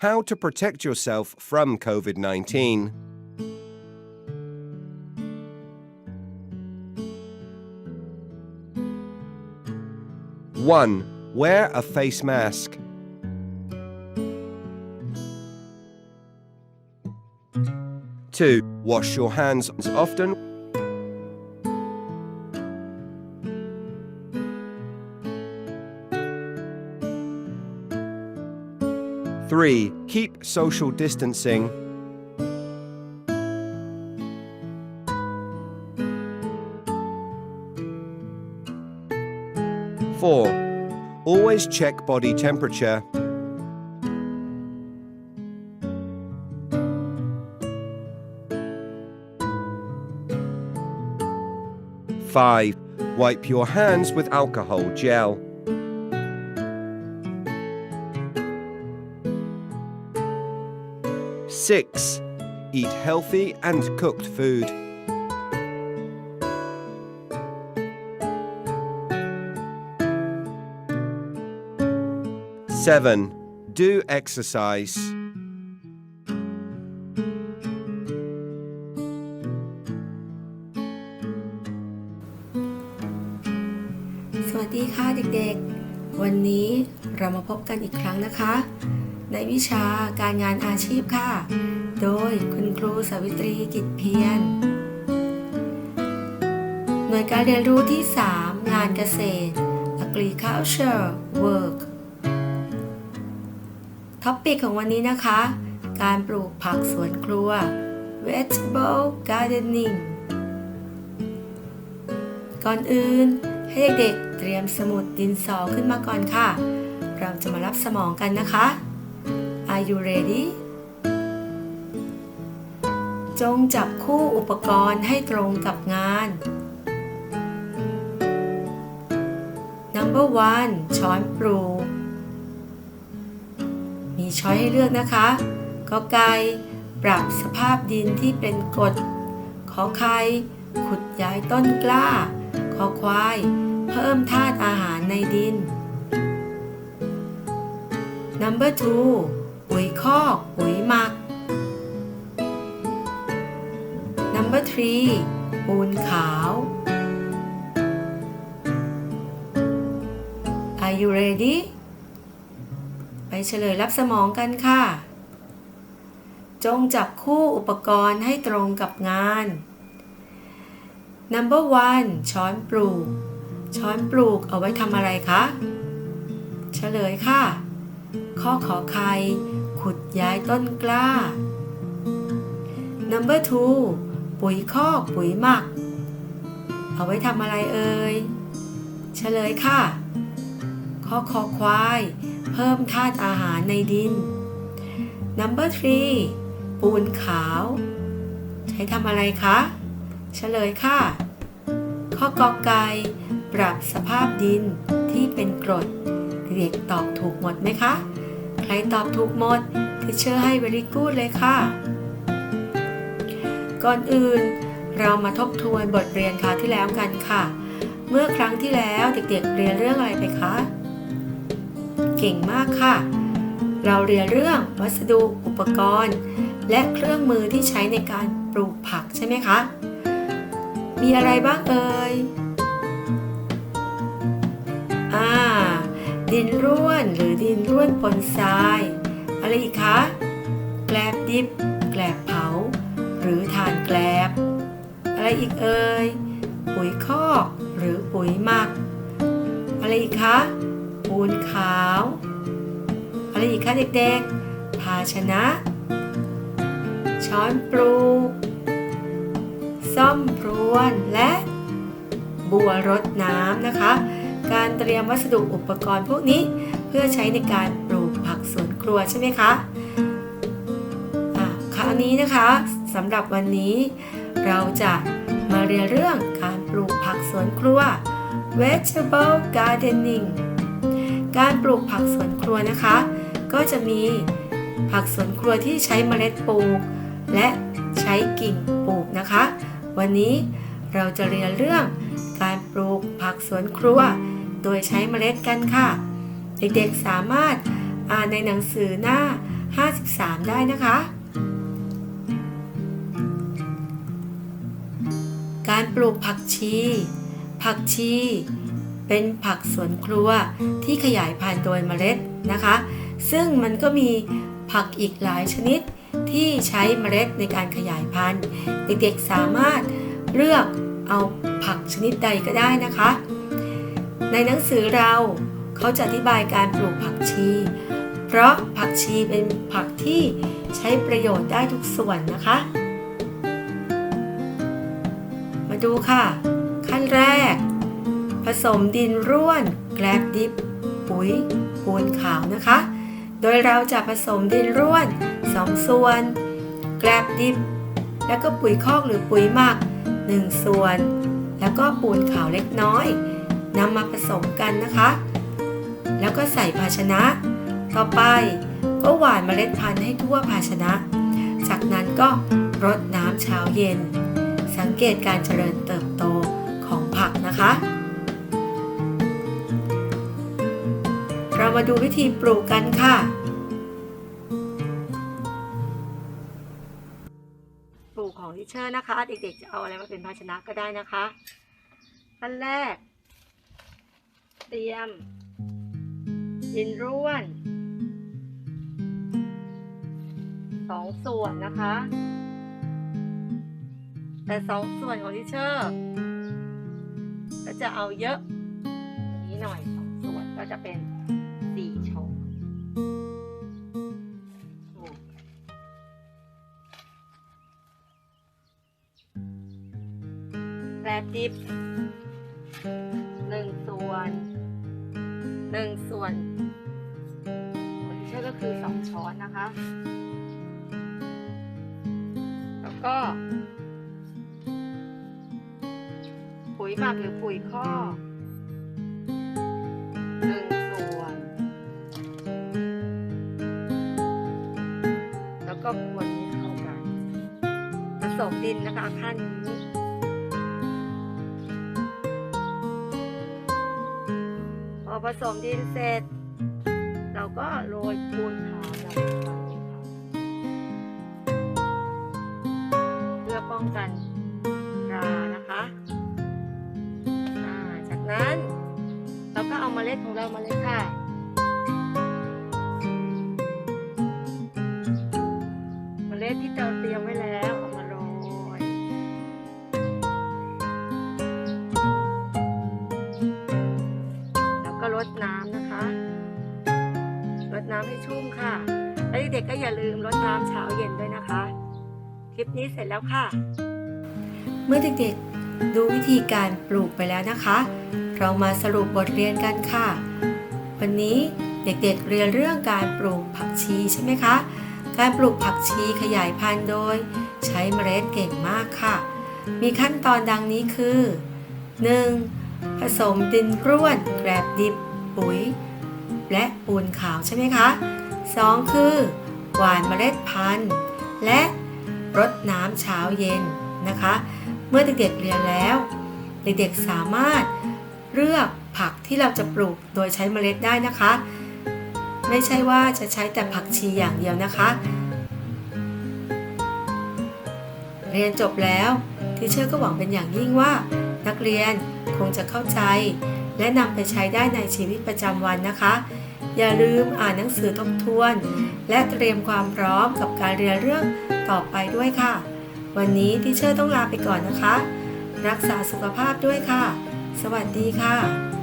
How to protect yourself from COVID 19. One, wear a face mask. Two, wash your hands often. Three, keep social distancing. Four, always check body temperature. Five, wipe your hands with alcohol gel. Eat healthy and cooked food. Seven, do exercise. สวัสดีค่ะเด็กๆวันนี้เรามาพบกันอีกครั้งนะคะ ในวิชาการงานอาชีพค่ะ โดยคุณครูสวิตรีกิจเพียร หน่วยการเรียนรู้ที่ 3 งานเกษตร agriculture work ท็อปปิกของวันนี้นะคะ การปลูกผักสวนครัว vegetable gardening ก่อนอื่นให้เด็กๆเตรียมสมุดดินสอขึ้นมาก่อนค่ะ เราจะมารับสมองกันนะคะ Are you ready จงจับคู่อุปกรณ์ให้ตรงกับงาน Number one ช้อนปลูมีช้อยให้เลือกนะคะกอไก่ปรับสภาพดินที่เป็นกรดขอไข่ขุดย้ายต้นกล้า ขอควาย เพิ่มธาตุอาหารในดิน Number two ปุ๋ยคอก ปุ๋ยหมัก Number three ปูนขาว Are you ready ไปเฉลยรับสมองกันค่ะ จงจับคู่อุปกรณ์ให้ตรงกับงาน Number one ช้อนปลูก ช้อนปลูกเอาไว้ทำอะไรคะ เฉลยค่ะ ข้อขอไข่ ขุดย้ายต้นกล้า Number two ปุ๋ยคอกปุ๋ยหมัก เอาไว้ทำอะไรเอ่ยเฉลยค่ะข้อคอควาย เพิ่มธาตุอาหารในดิน Number three ปูนขาว ใช้ทำอะไรคะเฉลยค่ะ ข้อกอไก่ปรับสภาพดินที่เป็นกรดเด็กตอบถูกหมดไหมคะ ใครตอบถูกหมดที่เชื่อให้เวลิกูดเลยค่ะ ก่อนอื่น เรามาทบทวนบทเรียนคราวที่แล้วกันค่ะ เมื่อครั้งที่แล้วเด็กๆเรียนเรื่องอะไรไปคะ เก่งมากค่ะ เราเรียนเรื่องวัสดุอุปกรณ์ และเครื่องมือที่ใช้ในการปลูกผักใช่ไหมคะ มีอะไรบ้างเอ่ยอ่าดินร่วนหรือดินร่วนปนทราย อะไรอีกคะ แกลบดิบ แกลบเผา หรือถ่านแกลบ อะไรอีกเอ่ย ปุ๋ยคอกหรือปุ๋ยหมัก อะไรอีกคะ ปูนขาว อะไรอีกคะเด็กๆ ภาชนะ ช้อนปลูกซ่อมพรวนและบัวรดน้ำนะคะ การเตรียมวัสดุอุปกรณ์พวกนี้เพื่อใช้ในการปลูกผักสวนครัวใช่ไหมคะอะคราวนี้นะคะ สำหรับวันนี้ เราจะมาเรียนเรื่องการปลูกผักสวนครัว vegetable gardening การปลูกผักสวนครัวนะคะ ก็จะมีผักสวนครัวที่ใช้เมล็ดปลูก และใช้กิ่งปลูกนะคะ วันนี้เราจะเรียนเรื่องการปลูกผักสวนครัว โดยใช้เมล็ดกันค่ะ เด็กๆสามารถอ่านในหนังสือหน้า 53 ได้นะคะ การปลูกผักชี ผักชี เป็นผักสวนครัวที่ขยายพันธุ์โดยเมล็ดนะคะ ซึ่งมันก็มีผักอีกหลายชนิดที่ใช้เมล็ดในการขยายพันธุ์ เด็กๆสามารถเลือกเอาผักชนิดใดก็ได้นะคะ ในหนังสือเราเขาจะอธิบายการปลูกผักชี เพราะผักชีเป็นผักที่ใช้ประโยชน์ได้ทุกส่วนนะคะ ดูค่ะ ขั้นแรก ผสมดินร่วน แกลบดิบ ปุ๋ยปูนขาวนะคะ โดยเราจะผสมดินร่วน 2 ส่วน แกลบดิบ แล้วก็ปุ๋ยคอกหรือปุ๋ยหมัก 1 ส่วน แล้วก็ปูนขาวเล็กน้อยนำมาผสมกันนะคะ แล้วก็ใส่ภาชนะ ต่อไปก็หว่านเมล็ดพันธุ์ให้ทั่วภาชนะ จากนั้นก็รดน้ำเช้าเย็น งเกตการเจริญเติบโตของผักนะคะ เรามาดูวิธีปลูกกันค่ะ ปลูกของทิเชอร์นะคะ เด็กๆจะเอาอะไรมาเป็นภาชนะก็ได้นะคะขั้นแรก เตรียมดินร่วนสองส่วนนะคะ แต่สองส่วนของทิเชอร์ก็จะเอาเยอะนี้หน่อยสองส่วนก็จะเป็นสี่ช้อนโอ้แปรดิบหนึ่งส่วนหนึ่งส่วนของทิเชอร์ก็คือสองช้อนนะคะ แล้วก็ ยหมักหรือปุ๋ยข้อกหนึ่งส่วน แล้วก็คนให้เข้ากันผสมดินนะคะขั้นนี้พอผสมดินเสร็จ เราก็โรยปูนขาวลงไปค่ะเพื่อป้องกัน ล็ดของเรามาเลยค่ะ เมล็ดที่เราเตรียมไว้แล้วเอามาโรยแล้วก็รดน้ำนะคะ รดน้ำให้ชุ่มค่ะ แล้วเด็กๆก็อย่าลืมรดน้ำเช้าเย็นด้วยนะคะ คลิปนี้เสร็จแล้วค่ะ เมื่อเด็กๆดูวิธีการปลูกไปแล้วนะคะ เรามาสรุปบทเรียนกันค่ะ วันนี้เด็กๆเรียนเรื่องการปลูกผักชีใช่ไหมคะ การปลูกผักชีขยายพันธุ์โดย ใช้เมล็ดเก่งมากค่ะ มีขั้นตอนดังนี้คือ 1. ผสมดินร่วนแกลบดิบ ปุ๋ย และปูนขาวใช่ไหมคะ 2. คือ หว่านเมล็ดพันธุ์ และรดน้ำเช้าเย็นนะคะ เมื่อเด็กๆเรียนแล้ว เด็กๆสามารถ เลือกผักที่เราจะปลูกโดยใช้เมล็ดได้นะคะ ไม่ใช่ว่าจะใช้แต่ผักชีอย่างเดียวนะคะ เรียนจบแล้วทีเชอร์ก็หวังเป็นอย่างยิ่งว่า นักเรียนคงจะเข้าใจ และนำไปใช้ได้ในชีวิตประจำวันนะคะ อย่าลืมอ่านหนังสือทบทวน และเตรียมความพร้อมกับการเรียนเรื่องต่อไปด้วยค่ะ วันนี้ทีเชอร์ต้องลาไปก่อนนะคะ รักษาสุขภาพด้วยค่ะ สวัสดีค่ะ